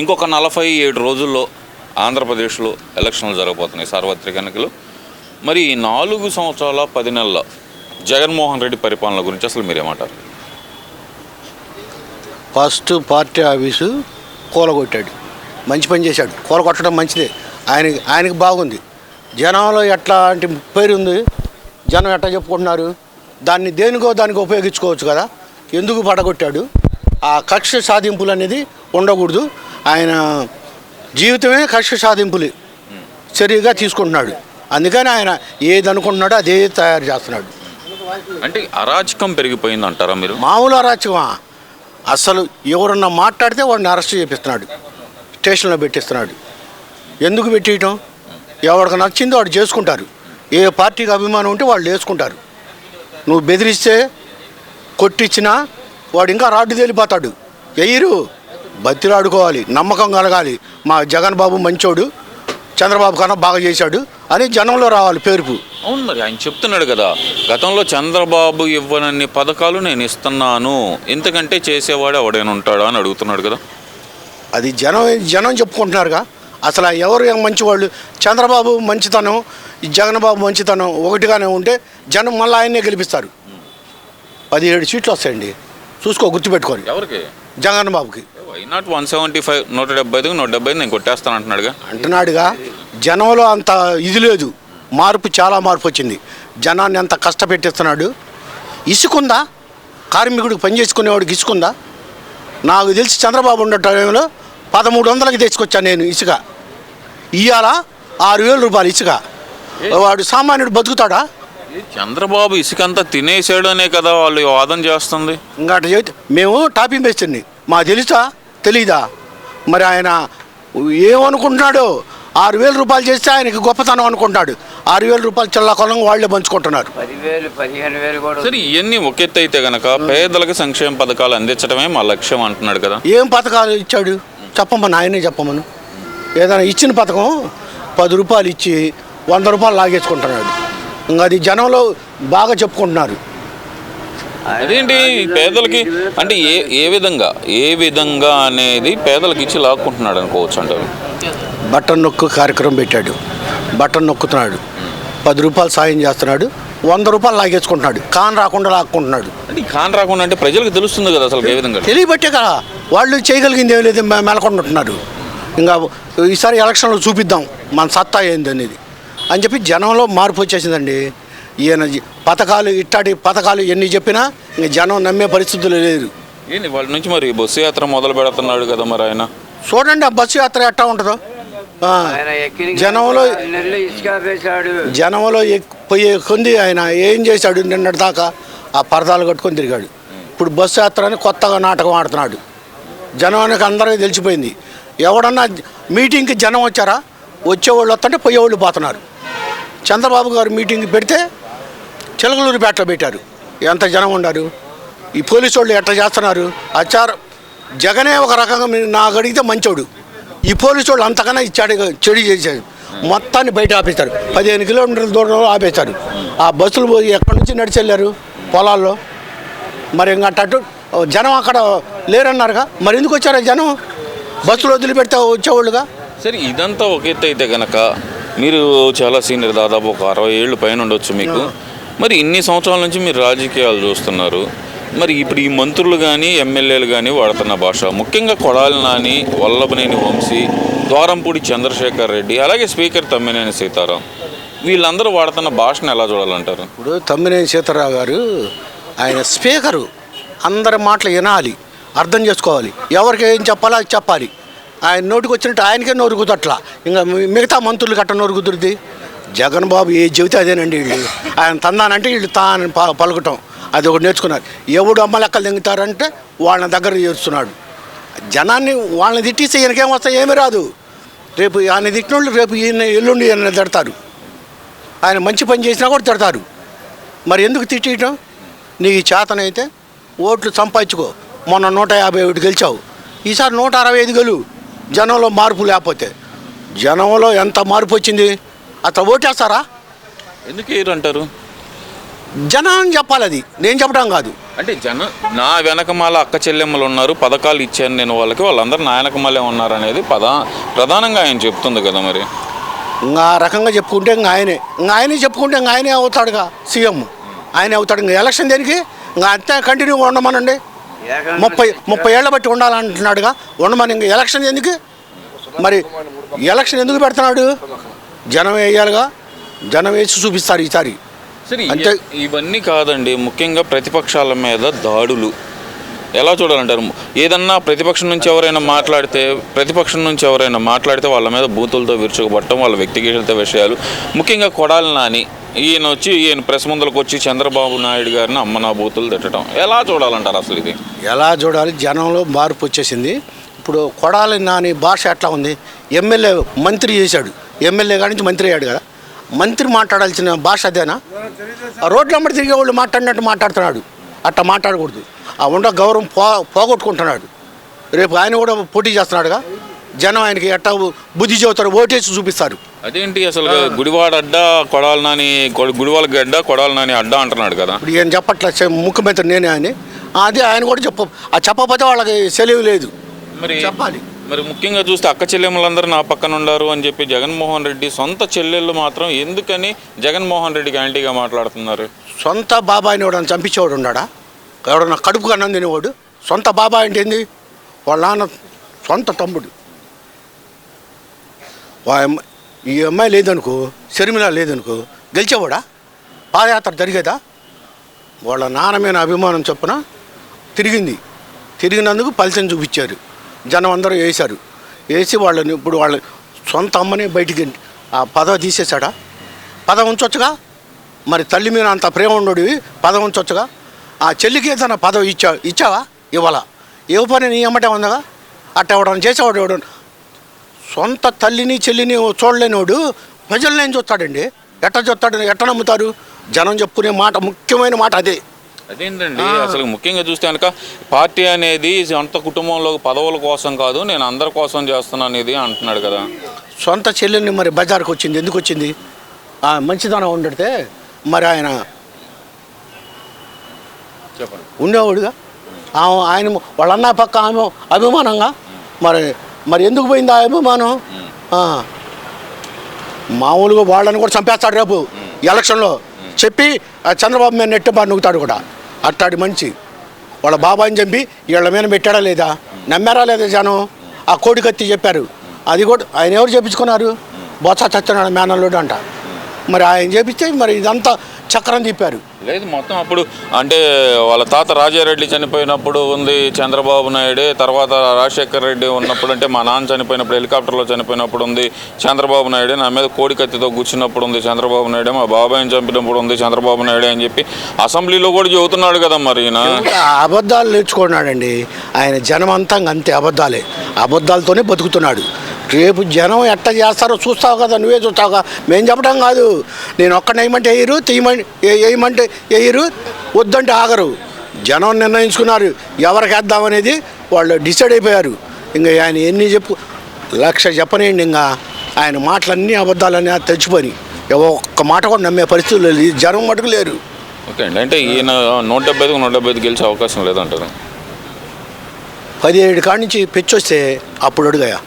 ఇంకొక నలభై ఏడు రోజుల్లో ఆంధ్రప్రదేశ్లో ఎలక్షన్లు జరగబోతున్నాయి సార్వత్రిక ఎన్నికలు. మరి ఈ నాలుగు సంవత్సరాల పది నెలల జగన్మోహన్ రెడ్డి పరిపాలన గురించి అసలు మీరేమంటారు? ఫస్ట్ పార్టీ ఆఫీసు కూలగొట్టాడు. మంచి పని చేశాడు. కూలగొట్టడం మంచిదే. ఆయనకి ఆయనకి బాగుంది. జనంలో ఎట్లాంటి పేరు ఉంది? జనం ఎట్లా చెప్పుకుంటున్నారు? దాన్ని దేనికో దానికి ఉపయోగించుకోవచ్చు కదా. ఎందుకు పడగొట్టాడు? ఆ కక్ష సాధింపులు అనేది ఉండకూడదు. ఆయన జీవితమే కక్ష సాధింపులు సరిగా తీసుకుంటున్నాడు. అందుకని ఆయన ఏది అనుకుంటున్నాడో అదే తయారు చేస్తున్నాడు. అంటే అరాచకం పెరిగిపోయింది అంటారా మీరు? మామూలు అరాచకమా? అసలు ఎవరన్నా మాట్లాడితే వాడిని అరెస్ట్ చేపిస్తున్నాడు. స్టేషన్లో పెట్టిస్తున్నాడు. ఎందుకు పెట్టేయటం? ఎవరికి నచ్చిందో వాడు చేసుకుంటారు. ఏ పార్టీకి అభిమానం ఉంటే వాళ్ళు వేసుకుంటారు. నువ్వు బెదిరిస్తే కొట్టించినా వాడు ఇంకా రాడ్డు తేలిపోతాడు. ఎయ్యరు. బతిలాడుకోవాలి నమ్మకం కలగాలి. మా జగన్ బాబు మంచోడు చంద్రబాబు కన్నా బాగా చేశాడు అని జనంలో రావాలి పేరుపు అవును మరి ఆయన చెప్తున్నాడు కదా గతంలో చంద్రబాబు ఇవ్వనన్ని పథకాలు నేను ఇస్తున్నాను ఇంతకంటే చేసేవాడు ఎవడైనా ఉంటాడా అని అడుగుతున్నాడు కదా. అది జనం జనం చెప్పుకుంటున్నారుగా. అసలు ఎవరు మంచివాళ్ళు? చంద్రబాబు మంచితనం జగన్ బాబు మంచితనం ఒకటిగానే ఉంటే జనం మళ్ళీ ఆయన్నే గెలిపిస్తారు. పదిహేడు సీట్లు వస్తాయండి. చూసుకో గుర్తుపెట్టుకొని. ఎవరికి? జగన్ బాబుకి. Why not one seventy five నూట డెబ్బై నూట డెబ్బై నేను కొట్టేస్తాను అంటున్నాడుగా. అంటున్నాడుగా జనంలో అంత ఇది లేదు. మార్పు చాలా మార్పు వచ్చింది. జనాన్ని అంత కష్టపెట్టిస్తున్నాడు? ఇసుకుందా? కార్మికుడికి పని చేసుకునేవాడికి ఇసుకుందా? నాకు తెలిసి చంద్రబాబు ఉన్న టైంలో పదమూడు వందలకి తెచ్చుకొచ్చాను నేను ఇసుక. ఇవాళ ఆరు వేల రూపాయలు ఇసుక. వాడు సామాన్యుడు బతుకుతాడా? చంద్రబాబు ఇసుకంతా తినేసాడు అనే కదా వాళ్ళు వాదన చేస్తుంది. ఇంకా మేము టాపింగ్ వేస్తుంది మా తెలుసా? తెలీదా? మరి ఆయన ఏమనుకుంటున్నాడో? ఆరు వేల రూపాయలు చేస్తే ఆయనకి గొప్పతనం అనుకుంటాడు. ఆరు వేల రూపాయలు చల్లకొలం వాళ్ళే పంచుకుంటున్నారు. సరే ఇవన్నీ ఒక ఎత్తు అయితే గనక పేదలకు సంక్షేమ పథకాలు అందించడమే మా లక్ష్యం అంటున్నాడు కదా. ఏం పథకాలు ఇచ్చాడు? చెప్పమని ఆయనే చెప్పమను. ఏదైనా ఇచ్చిన పథకం పది రూపాయలు ఇచ్చి వంద రూపాయలు లాగేసుకుంటున్నాడు. ఇంకా అది జనంలో బాగా చెప్పుకుంటున్నారు. అదేంటి? పేదలకి అంటే ఏ ఏ విధంగా? ఏ విధంగా అనేది పేదలకు ఇచ్చి లాక్కుంటున్నాడు అనుకోవచ్చు అంటారు. బటన్ నొక్కు కార్యక్రమం పెట్టాడు. బటన్ నొక్కుతున్నాడు. పది రూపాయలు సాయం చేస్తున్నాడు. వంద రూపాయలు లాగేసుకుంటున్నాడు. కాన్ రాకుండా లాక్కుంటున్నాడు. అంటే కాన్ రాకుండా అంటే ప్రజలకు తెలుస్తుంది కదా అసలు ఏ విధంగా? తెలియబట్టే కదా. వాళ్ళు చేయగలిగింది ఏం లేదు మె- మెలకొంటుంటున్నారు ఇంకా ఈసారి ఎలక్షన్లో చూపిద్దాం మన సత్తా ఏంది అనేది అని చెప్పి జనంలో మార్పు వచ్చేసిందండి. ఈయన పథకాలు ఇట్టాటి పథకాలు ఎన్ని చెప్పినా ఇంక జనం నమ్మే పరిస్థితులు లేదు. వాళ్ళ నుంచి మరి బస్సు యాత్ర మొదలు పెడుతున్నాడు కదా మరి ఆయన? చూడండి ఆ బస్సు యాత్ర ఎట్టా ఉంటుందో. జనంలో జనంలో పోయే కొంది ఆయన ఏం చేశాడు నిన్నటి దాకా? ఆ పరదాలు కట్టుకొని తిరిగాడు. ఇప్పుడు బస్సు యాత్ర అని కొత్తగా నాటకం ఆడుతున్నాడు. జనానికి అందరికీ తెలిసిపోయింది. ఎవడన్నా మీటింగ్కి జనం వచ్చారా? వచ్చేవాళ్ళు వస్తుంటే పోయేవాళ్ళు పోతున్నారు. చంద్రబాబు గారు మీటింగ్ పెడితే చిలకలూరుపేటలో పెట్టారు. ఎంత జనం ఉన్నారు? ఈ పోలీసు వాళ్ళు ఎట్లా చేస్తున్నారు? అచ్చారు. జగనే ఒక రకంగా మీరు నాకు అడిగితే మంచోడు. ఈ పోలీసు వాళ్ళు అంతకన్నా ఇచ్చాడు చెడు చేశాడు. మొత్తాన్ని బయట ఆపేశారు. పదిహేను కిలోమీటర్ల దూరంలో ఆపేశారు. ఆ బస్సులు పోయి ఎక్కడి నుంచి నడిచి వెళ్ళారు? పొలాల్లో. మరి ఇంకా అటు జనం అక్కడ లేరన్నారుగా? మరి ఎందుకు వచ్చారు జనం? బస్సులు వదిలిపెడితే వచ్చేవాళ్ళుగా? సరే ఇదంతా ఒక ఎత్తు అయితే గనక మీరు చాలా సీనియర్ దాదాపు ఒక అరవై ఏళ్ళు పైన ఉండొచ్చు మీకు. మరి ఇన్ని సంవత్సరాల నుంచి మీరు రాజకీయాలు చూస్తున్నారు. మరి ఇప్పుడు ఈ మంత్రులు కానీ ఎమ్మెల్యేలు కానీ వాడుతున్న భాష ముఖ్యంగా కొడాలి నాని వల్లభనేని వంశీ ద్వారంపూడి చంద్రశేఖర్ రెడ్డి అలాగే స్పీకర్ తమ్మినేని సీతారాం వీళ్ళందరూ వాడుతున్న భాషను ఎలా చూడాలంటారు? ఇప్పుడు తమ్మినేని సీతారావు గారు ఆయన స్పీకరు. అందరి మాటలు వినాలి అర్థం చేసుకోవాలి. ఎవరికి ఏం చెప్పాలో అది చెప్పాలి. ఆయన నోటికి వచ్చినట్టు ఆయనకే నోరు ఇంకా మిగతా మంత్రులు గట్ట నోరు జగన్ బాబు ఏ చెబితే అదేనండి వీళ్ళు. ఆయన తందానంటే వీళ్ళు తాను ప- పలకటం. అది ఒకటి నేర్చుకున్నారు. ఎవడు అమ్మ లెక్కలు దింగుతారంటే వాళ్ళ దగ్గర చేస్తున్నాడు జనాన్ని వాళ్ళని తిట్టిస్తే ఈయనకేం వస్తాయి? ఏమీ రాదు. రేపు ఆయన తిట్టినోళ్ళు రేపు ఈయన ఎల్లుండి ఈయన తిడతారు. ఆయన మంచి పని చేసినా కూడా తిడతారు. మరి ఎందుకు తిట్టేయటం? నీకు ఈ చేతనైతే ఓట్లు సంపాదించుకో. మొన్న నూట యాభై ఒకటి గెలిచావు. ఈసారి నూట అరవై ఐదు గెలు. జనంలో మార్పు లేకపోతే. జనంలో ఎంత మార్పు వచ్చింది? అతను ఓటేస్తారా? ఎందుకు వేయరు అంటారు? జనం చెప్పాలి అది. నేను చెప్పడం కాదు. అంటే జన నా వెనకమాల అక్క చెల్లెమ్మలు ఉన్నారు పథకాలు ఇచ్చాను నేను వాళ్ళకి వాళ్ళందరూ నా వెనకమాలే ఉన్నారు అనేది పద ప్రధానంగా ఆయన చెప్తుంది కదా మరి. ఇంకా ఆ రకంగా చెప్పుకుంటే ఇంకా ఆయనే. ఇంకా ఆయనే చెప్పుకుంటే ఇంకా ఆయనే అవుతాడుగా సీఎం. ఆయనే అవుతాడు. ఇంకా ఎలక్షన్ దేనికి? ఇంకా అంతే కంటిన్యూగా ఉండమనండి. ముప్పై ముప్పై ఏళ్ళ బట్టి ఉండాలంటున్నాడుగా. ఉండమని ఇంకా ఎలక్షన్ ఎందుకు మరి ఎలక్షన్ ఎందుకు పెడుతున్నాడు? జనం వేయాలిగా జనం వేసి చూపిస్తారు ఈసారి సరే. అంటే- ఇవన్నీ కాదండి ముఖ్యంగా ప్రతిపక్షాల మీద దాడులు. ఎలా చూడాలంటారు? ఏదన్నా ప్రతిపక్షం నుంచి ఎవరైనా మాట్లాడితే ప్రతిపక్షం నుంచి ఎవరైనా మాట్లాడితే వాళ్ళ మీద బూతులతో విరుచుకుపట్టడం వాళ్ళ వ్యక్తిగత విషయాలు. ముఖ్యంగా కొడాలి నాని ఈయన వచ్చి ఈయన ప్రెస్ ముందులకు వచ్చి చంద్రబాబు నాయుడు గారిని అమ్మ నా బూతులు తిట్టడం. ఎలా చూడాలంటారు అసలు ఇది? ఎలా చూడాలి? జనంలో మార్పు వచ్చేసింది. ఇప్పుడు కొడాలి నాని భాష ఎట్లా ఉంది? ఎమ్మెల్యే మంత్రి చేశాడు. ఎమ్మెల్యే కాడి నుంచి మంత్రి అయ్యాడు కదా. మంత్రి మాట్లాడాల్సిన భాష అదేనా? ఆ రోడ్ల అమ్మడి తిరిగే వాళ్ళు మాట్లాడినట్టు మాట్లాడుతున్నాడు. అట్లా మాట్లాడకూడదు. ఆ ఉండ గౌరవం పో పోగొట్టుకుంటున్నాడు. రేపు ఆయన కూడా పోటీ చేస్తున్నాడుగా. జనం ఆయనకి ఎట్టా బుద్ధి చెబుతారు ఓటేసి చూపిస్తారు. అదేంటి అసలు గుడివాడ అడ్డా కొడాలి నాని గుడివాడ గడ్డ కొడాలి నాని అడ్డా అంటున్నాడు కదా. ఇప్పుడు ఏం చెప్పట్లే? ముఖ్యమంత్రి నేనే అని అదే ఆయన కూడా చెప్ప ఆ చెప్పకపోతే వాళ్ళకి సెలవు లేదు. మరి చెప్పాలి. మరి ముఖ్యంగా చూస్తే అక్క చెల్లెములందరూ నా పక్కన ఉన్నారు అని చెప్పి జగన్మోహన్ రెడ్డి సొంత చెల్లెళ్ళు మాత్రం ఎందుకని జగన్మోహన్ రెడ్డికి యాంటీగా మాట్లాడుతున్నారు? సొంత బాబాయిని ఎవడన్నా చంపించేవాడు ఉన్నాడా? ఎవడన్నా కడుపు కన్నం తినేవాడు సొంత బాబాయ్ అంటే ఏంది? వాళ్ళ నాన్న సొంత తమ్ముడు. వా ఈ అమ్మాయి లేదనుకో షర్మిల లేదనుకో గెలిచేవాడా? పాదయాత్ర జరిగేదా? వాళ్ళ నాన్న మీద అభిమానం చొప్పున తిరిగింది. తిరిగినందుకు ఫలితం చూపించారు. జనం అందరూ వేశారు. వేసి వాళ్ళని ఇప్పుడు వాళ్ళ సొంత అమ్మని బయటికి ఆ పదవి తీసేశాడా? పదవి ఉంచొచ్చుగా? మరి తల్లి మీద అంత ప్రేమ ఉండడివి పదవి ఉంచొచ్చుగా? ఆ చెల్లికి ఏదైనా పదవి ఇచ్చా ఇచ్చావా? ఇవ్వాల? ఏ పని నీ అమ్మటే ఉందగా? అట్ట ఎవడని చేసేవాడు ఎవడు? సొంత తల్లిని చెల్లిని చూడలేనివాడు ప్రజల్ని ఏం చూస్తాడండి? ఎట్ట చూస్తాడు? ఎట్ట నమ్ముతారు? జనం చెప్పుకునే మాట ముఖ్యమైన మాట అదే. అదేంటండి? అసలు ముఖ్యంగా చూస్తే కనుక పార్టీ అనేది సొంత కుటుంబంలో పదవుల కోసం కాదు నేను అందరి కోసం చేస్తున్నాను ఇది అంటున్నాడు కదా. సొంత చెల్లెల్ని మరి బజార్కి వచ్చింది ఎందుకు వచ్చింది? ఆ మంచిదనం ఉండడితే మరి ఆయన చెప్పండి. ఉండేవాడుగా? ఆయన వాళ్ళ అన్న పక్క ఆమె అభిమానంగా? మరి మరి ఎందుకు పోయింది ఆ అభిమానం. మామూలుగా వాళ్ళని కూడా చంపేస్తాడు రేపు ఎలక్షన్లో. చెప్పి చంద్రబాబు మీద నెట్టి బాగా నూగుతాడు కూడా. అట్టాడి మంచి. వాళ్ళ బాబాయిని చంపి వీళ్ళ మీద పెట్టాడా లేదా? నమ్మారా లేదా జనం? ఆ కోడి కత్తి చెప్పారు. అది కూడా ఆయన ఎవరు చెప్పించుకున్నారు? బొత్స చచ్చినాడు మేనల్లుడు అంట. మరి ఆయన చేపిస్తే మరి ఇదంతా చక్రం తిప్పారు. లేదు మొత్తం అప్పుడు అంటే వాళ్ళ తాత రాజారెడ్డి చనిపోయినప్పుడు ఉంది చంద్రబాబు నాయుడే తర్వాత రాజశేఖర్ రెడ్డి ఉన్నప్పుడు అంటే మా నాన్న చనిపోయినప్పుడు హెలికాప్టర్లో చనిపోయినప్పుడు ఉంది చంద్రబాబు నాయుడే నా మీద కోడి కత్తితో కూర్చున్నప్పుడు ఉంది చంద్రబాబు నాయుడే మా బాబాయిని చంపినప్పుడు ఉంది చంద్రబాబు నాయుడే అని చెప్పి అసెంబ్లీలో కూడా చెబుతున్నాడు కదా మరి ఈయన. అబద్ధాలు నేర్చుకున్నాడండి. ఆయన జనం అంతా ఇంక అంతే అబద్ధాలే. అబద్ధాలతోనే బతుకుతున్నాడు. రేపు జనం ఎట్ట చేస్తారో చూస్తావు కదా నువ్వే చూస్తావుగా. మేము చెప్పడం కాదు. నేను ఒక్కడిని వేయమంటే వేయరు తీయమంటే వేయమంటే వేయరు వద్దంటే ఆగరు. జనం నిర్ణయించుకున్నారు ఎవరికి వేద్దామనేది వాళ్ళు డిసైడ్ అయిపోయారు. ఇంకా ఆయన ఎన్ని చెప్పు లక్ష చెప్పనేయండి ఇంకా. ఆయన మాటలన్నీ అబద్ధాలన్నీ తెచ్చిపోయి ఒక్క మాట కూడా నమ్మే పరిస్థితులు లేదు. జనం మటుకు లేరు. ఓకే అండి. అంటే ఈయన నూట డెబ్బై ఐదుకు నూట డెబ్బై ఐదు గెలిచే అవకాశం లేదంటారు. పదిహేడు కాడి నుంచి పెచ్చొస్తే అప్పుడు అడుగాయా